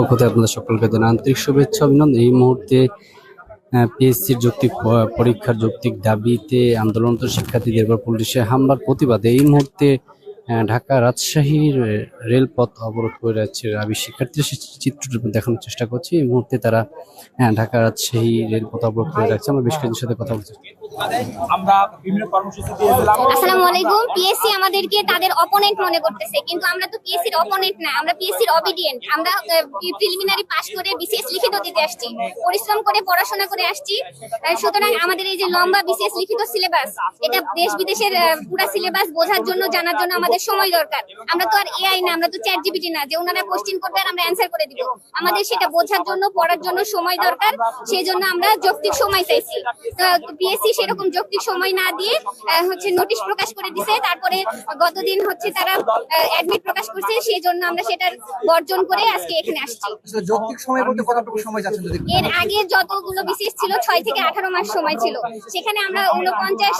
পক্ষ থেকে আপনাদের সকলকে জানাই আন্তরিক শুভেচ্ছা, অভিনন্দন। এই মুহূর্তে পিএসসির যৌক্তিক পরীক্ষার যৌক্তিক দাবিতে আন্দোলনরত শিক্ষার্থীদের উপর পুলিশের হামলার প্রতিবাদে এই মুহূর্তে ঢাকা রাজশাহীর রেলপথ অবরোধ করে রাখছে রাবি শিক্ষার্থীরা। সেই চিত্রটি দেখানোর চেষ্টা করছি। এই মুহূর্তে তারা ঢাকা রাজশাহী রেলপথ অবরোধ করে রাখছে আমরা বেশ কিছুর সাথে কথা বলছি। আমরা বিভিন্ন কর্মসূচি দিয়েছিলাম আসসালামু আলাইকুম। পিএসসি আমাদেরকে তাদের অপোনেন্ট মনে করতেছে, কিন্তু আমরা তো অপোনেন্ট না, আমরা অবিডিয়েন্ট আমরা প্রিলিমিনারি পাস করে বিসিএস লিখিত দিতে আসছি, পরিশ্রম করে, পড়াশোনা করে আসছি। সুতরাং আমাদের এই যে লম্বা বিসিএস লিখিত সিলেবাস এটা দেশ বিদেশের পুরা সিলেবাস বোঝার জন্য, জানার জন্য আমাদের সময় দরকার। আমরা তো আর এআই না, আমরা তো চ্যাট জিপিটি না, যে ওনারা কোশ্চেন করবে আর আমরা অ্যান্সার করে দিব। আমাদের সেটা বোঝার জন্য, পড়ার জন্য সময় দরকার, সেই জন্য আমরা যৌক্তিক সময় চাইছি। পিএসসি সেরকম যৌক্তিক সময় না দিয়ে হচ্ছে নোটিশ প্রকাশ করে দিছে। তারপরে গতদিন হচ্ছে তারা অ্যাডমিট প্রকাশ করছে সেই জন্য আমরা সেটার বর্জন করে আজকে এখানে আসছি। যৌক্তিক সময় বলতে কতটুকু সময় যাচ্ছে যদি এর আগে যতগুলো বিসিএস ছিল ছয় থেকে আঠারো মাস সময় ছিল। সেখানে আমরা উনপঞ্চাশ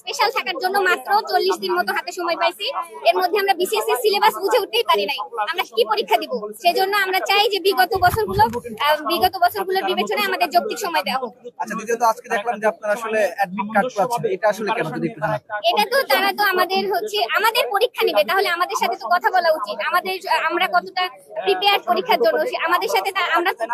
স্পেশাল থাকার জন্য মাত্র চল্লিশ দিন মতো হাতে সময় পাইছি। এর মধ্যে আমরা বিসিএস এর সিলেবাস বুঝে উঠতেই পারি নাই। আমরা কি পরীক্ষা দিব? সেজন্য আমরা চাই যে বিগত বছরগুলো বিগত বছরগুলোর বিবেচনায় আমাদের যৌক্তিক সময় দেওয়া হোক। আচ্ছা দ্বিতীয়ত আজকে দেখলাম যে আপনারা আসলে অ্যাডমিট কার্ড পাচ্ছেন এটা আসলে কেন যদি একটু এটা তো তারা তো আমাদের হচ্ছে আমাদের পরীক্ষা নেবে। তাহলে আমাদের সাথে তো কথা বলা উচিত। আমাদের আমরা কতটা প্রিপেয়ার পরীক্ষার জন্য আমাদের সাথে তা- আমরা তো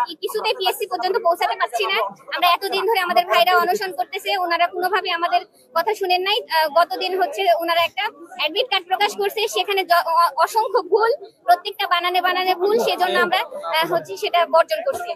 পিএসসি পর্যন্ত পৌঁছাতে পারছি না। আমরা এতদিন ধরে আমাদের ভাইরা অনশন করতেছে ওনারা কোনোভাবে আমাদের কথা শুনেন নাই। গতদিন হচ্ছে ওনারা একটা অ্যাডমিট কার্ড প্রকাশ করছে। সেখানে অসংখ্য ভুল প্রত্যেকটা বানানে বানানে ভুল সেজন্য আমরা হচ্ছে সেটা বর্জন করছি।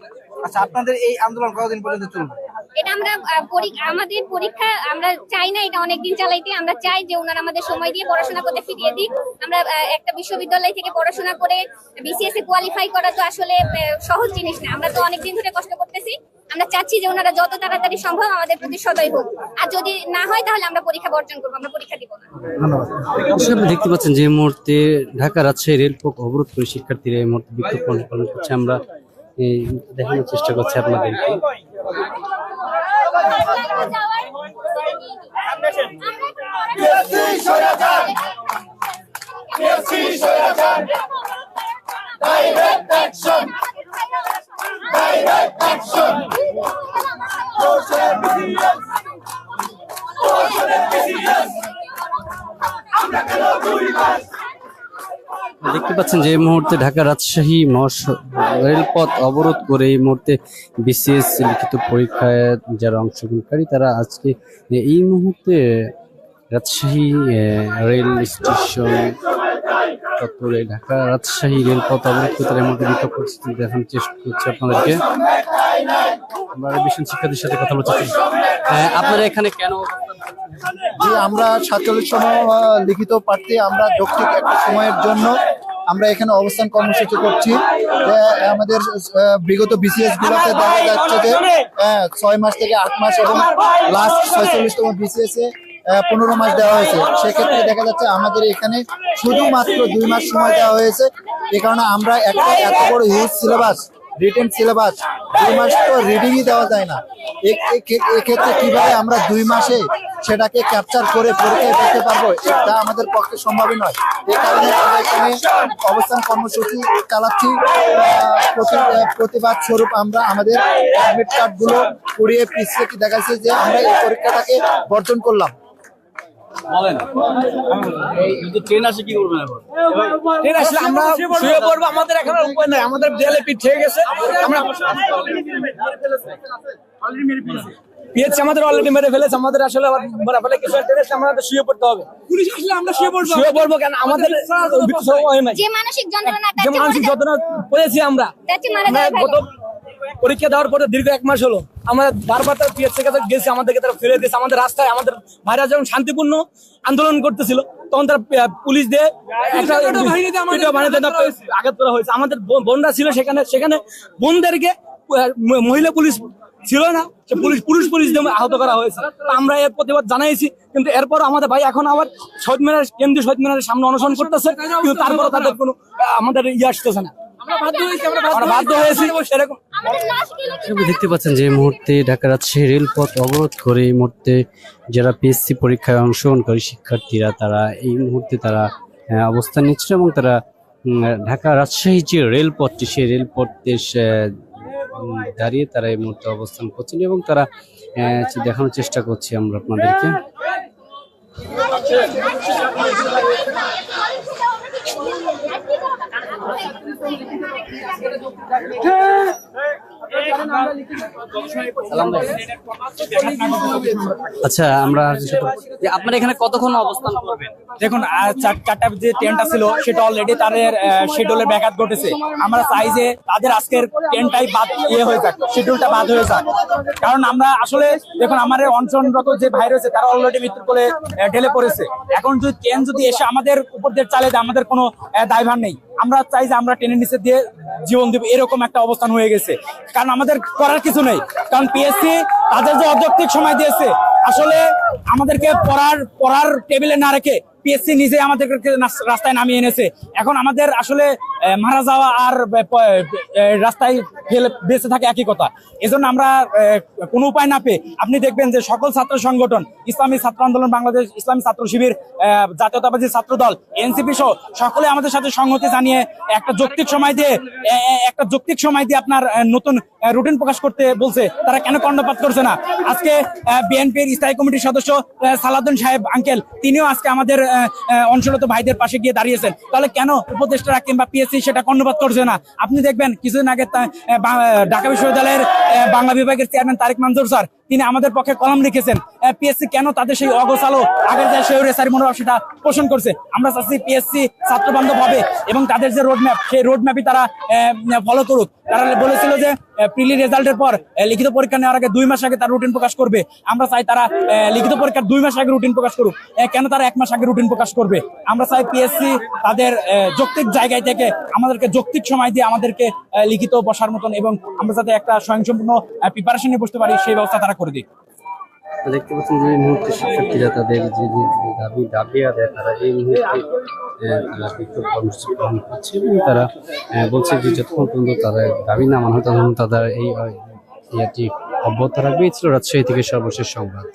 আচ্ছা আপনাদের এই আন্দোলন কতদিন পর্যন্ত চলবে? এটা আমরা আহ, পরি- আমাদের পরীক্ষা আমরা চাই না এটা অনেকদিন চালাইতে। আমরা চাই যে ওনারা আমাদের সময় দিয়ে পড়াশোনা করতে ফিরিয়ে দিক। আমরা একটা বিশ্ববিদ্যালয় থেকে পড়াশোনা করে বিসিএস এ কোয়ালিফাই করা তো আসলে সহজ জিনিস না। আমরা তো অনেকদিন ধরে কষ্ট করতেছি। আমরা চাচ্ছি যে ওনারা যত তাড়াতাড়ি সম্ভব আমাদের প্রতি সদয় হোক। আর যদি না হয় তাহলে আমরা পরীক্ষা বর্জন করব আমরা পরীক্ষা দিব না। ধন্যবাদ। দেখতে পাচ্ছেন যে মুহূর্তে ঢাকা রাজশাহী রেলপথ অবরোধ করে শিক্ষার্থীরা এই মুহূর্তে বিক্ষোভ পালন করছে। আমরা দেখানোর চেষ্টা করছি আপনাদেরকে। Direct action! Direct action! Social resilience! Social resilience! আমরা কেন দুই মাস দেখতে পাচ্ছেন যে এই মুহূর্তে ঢাকা রাজশাহী মহাস- রেলপথ অবরোধ করে এই মুহূর্তে বিসিএস লিখিত পরীক্ষায় যারা অংশগ্রহণকারী, তারা আজকে এই মুহূর্তে রাজশাহী রেল স্টেশন চত্বরে ঢাকা রাজশাহী রেলপথ অবরোধ করে তারা মুহূর্তে বিক্ষোভ পরিস্থিতি দেখানোর চেষ্টা করছে আপনাদেরকে। আমরা ভীষণ শিক্ষার্থীর সাথে কথা বলছি। আপনারা এখানে কেন যে আমরা সাতচল্লিশতম লিখিত প্রার্থী, আমরা যৌক্তিক একটা সময়ের জন্য আমরা এখানে অবস্থান কর্মসূচি করছি। আমাদের বিগত বিসিএস গুলোতে দেখা যাচ্ছে যে ছয় মাস থেকে আট মাস এবং লাস্ট ছয়চল্লিশতম বিসিএস এ পনেরো মাস দেওয়া হয়েছে। সেক্ষেত্রে দেখা যাচ্ছে আমাদের এখানে শুধুমাত্র দুই মাস সময় দেওয়া হয়েছে। এ কারণে আমরা একটা এত বড় হিউজ সিলেবাস রিটেন সিলেবাস দুই মাস তো রিডিংই দেওয়া যায় না। এক্ষেত্রে কীভাবে আমরা দুই মাসে সেটাকে ক্যাপচার করে পরীক্ষায় দেখতে পারব এটা আমাদের পক্ষে সম্ভবই নয় এই কারণে আমরা এখানে অবস্থান কর্মসূচি চালাচ্ছি প্রতিবাদ স্বরূপ আমরা আমাদের অ্যাডমিট কার্ডগুলো পুড়িয়ে পিছিয়ে দেখাচ্ছি যে আমরা এই পরীক্ষাটাকে বর্জন করলাম ট্রেন আসলে আমরা শুয়ে পড়ব আমাদের এখন উপায় নাই আমাদের দেয়ালে পিঠ গেছে আমরা পিএইচ আমাদের অলরেডি মেরে ফেলেছে আমাদের আসলে আবার ফেলে কিছু আমাদের শুয়ে পড়তে হবে। পুলিশ আসলে আমরা শুয়ে পড়ব শুয়ে পড়ব কেন? আমাদের হয় যে মানসিক যন্ত্রণা যে মানসিক যন্ত্রণা পড়েছি আমরা। গত পরীক্ষা দেওয়ার পরে দীর্ঘ এক মাস হলো। আমরা বারবার তার পিএস কাছে গেছি আমাদেরকে তারা ফিরে দিয়েছে। আমাদের রাস্তায় আমাদের ভাইরা যখন শান্তিপূর্ণ আন্দোলন করতেছিল তখন তারা পুলিশ দিয়ে আঘাত করা হয়েছে। আমাদের বোনরা ছিল সেখানে সেখানে বোনদেরকে মহিলা পুলিশ ছিল না সে পুলিশ পুলিশ পুলিশ দিয়ে আহত করা হয়েছে। আমরা এর প্রতিবাদ জানাইছি কিন্তু এরপর আমাদের ভাই এখন আবার শহীদ মিনার কেন্দ্রীয় শহীদ মিনারের সামনে অনশন করতেছে কিন্তু তারপরে তাদের কোনো আমাদের ইয়ে আসতেছে না। দেখতে পাচ্ছেন যে মুহূর্তে ঢাকা রাজশাহী রেলপথ অবরোধ করে এই মুহূর্তে যারা পিএসসি পরীক্ষায় অংশগ্রহণকারী শিক্ষার্থীরা তারা এই মুহূর্তে তারা আহ, অবস্থান নিচ্ছে এবং তারা ঢাকা রাজশাহী যে রেলপথটি সেই রেলপথের দাঁড়িয়ে তারা এই মুহূর্তে অবস্থান করছেন এবং তারা দেখানোর চেষ্টা করছি আমরা আপনাদেরকে। আচ্ছা আমরা আপনারা এখানে কতক্ষণ অবস্থান করবেন? দেখুন চার- চারটা যে ট্রেনটা ছিল, সেটা অলরেডি তাদের শিডিউলের ব্যাঘাত ঘটেছে। আমরা চাই যে তাদের আজকের ট্রেনটাই বাদ ইয়ে হয়ে যাক শিডিউলটা বাদ হয়ে যাক। কারণ আমরা আসলে, দেখুন, আমাদের অঞ্চলগত যে ভাই রয়েছে, তারা অলরেডি মৃত্যুর কোলে ঢেলে পড়েছে। এখন যদি ট্রেন যদি এসে আমাদের উপর দিয়ে চালে আমাদের কোনো দায়ভার নেই। আমরা চাই যে আমরা টেনে নিচে দিয়ে জীবন দেব, এরকম একটা অবস্থান হয়ে গেছে। কারণ আমাদের করার কিছু নেই। কারণ পিএসসি তাদের যে অযৌক্তিক সময় দিয়েছে, আসলে আমাদেরকে পড়ার পড়ার টেবিলে না রেখে পিএসসি নিজে আমাদেরকে রাস্তায় নামিয়ে এনেছে। এখন আমাদের আসলে মারা যাওয়া আর রাস্তায় ফেলে বেঁচে থাকে একই কথা। এজন্য আমরা কোনো উপায় না পেয়ে আপনি দেখবেন যে সকল ছাত্র সংগঠন ইসলামী ছাত্র আন্দোলন বাংলাদেশ ইসলামী ছাত্র শিবির জাতীয়তাবাদী ছাত্র দল এনসিপি সহ সকলে আমাদের সাথে সংহতি জানিয়ে একটা যৌক্তিক সময় দিয়ে একটা যৌক্তিক সময় দিয়ে আপনার নতুন রুটিন প্রকাশ করতে বলছে। তারা কেন কর্ণপাত করছে না? আজকে বিএনপির স্থায়ী কমিটির সদস্য আহ, সালাউদ্দিন সাহেব আঙ্কেল তিনিও আজকে আমাদের অঞ্চলত ভাইদের পাশে গিয়ে দাঁড়িয়েছেন। তাহলে কেন উপদেষ্টারা কিংবা পিএসসি সেটা কর্ণপাত করছে না? আপনি দেখবেন কিছুদিন আগে ঢাকা বিশ্ববিদ্যালয়ের বাংলা বিভাগের চেয়ারম্যান তারেক মানজুর স্যার। তিনি আমাদের পক্ষে কলম লিখেছেন। পিএসসি কেন তাদের সেই অগোছালো আগের যে সেই রেসারি মনোভাব সেটা পোষণ করছে? আমরা চাচ্ছি পিএসসি ছাত্র বান্ধব হবে এবং তাদের যে রোডম্যাপ সেই রোডম্যাপই তারা ফলো করুক। তারা বলেছিল যে প্রিলি রেজাল্টের পর লিখিত পরীক্ষা নেওয়ার আগে দুই মাস আগে তার রুটিন প্রকাশ করবে। আমরা চাই তারা লিখিত পরীক্ষার দুই মাস আগে রুটিন প্রকাশ করুক। কেন তারা এক মাস আগে রুটিন প্রকাশ করবে? আমরা চাই পিএসসি তাদের যৌক্তিক জায়গায় থেকে আমাদেরকে যৌক্তিক সময় দিয়ে আমাদেরকে লিখিত বসার মতন এবং আমরা যাতে একটা স্বয়ংসম্পূর্ণ প্রিপারেশন নিয়ে বসতে পারি, সেই ব্যবস্থা তারা করে দিই দেখতে পাচ্ছেন যে মুহূর্তে শিক্ষার্থীরা তাদের যে দাবি দাবি আদায়, তারা এই মুহূর্তে তারা বিক্ষোভ কর্মসূচি করছে এবং তারা বলছে যে যতক্ষণ পর্যন্ত তারা দাবি না মানা হয় তাদের এই অব্যাহত রাখবে। ছিল রাজশাহী থেকে সর্বশেষ সংবাদ।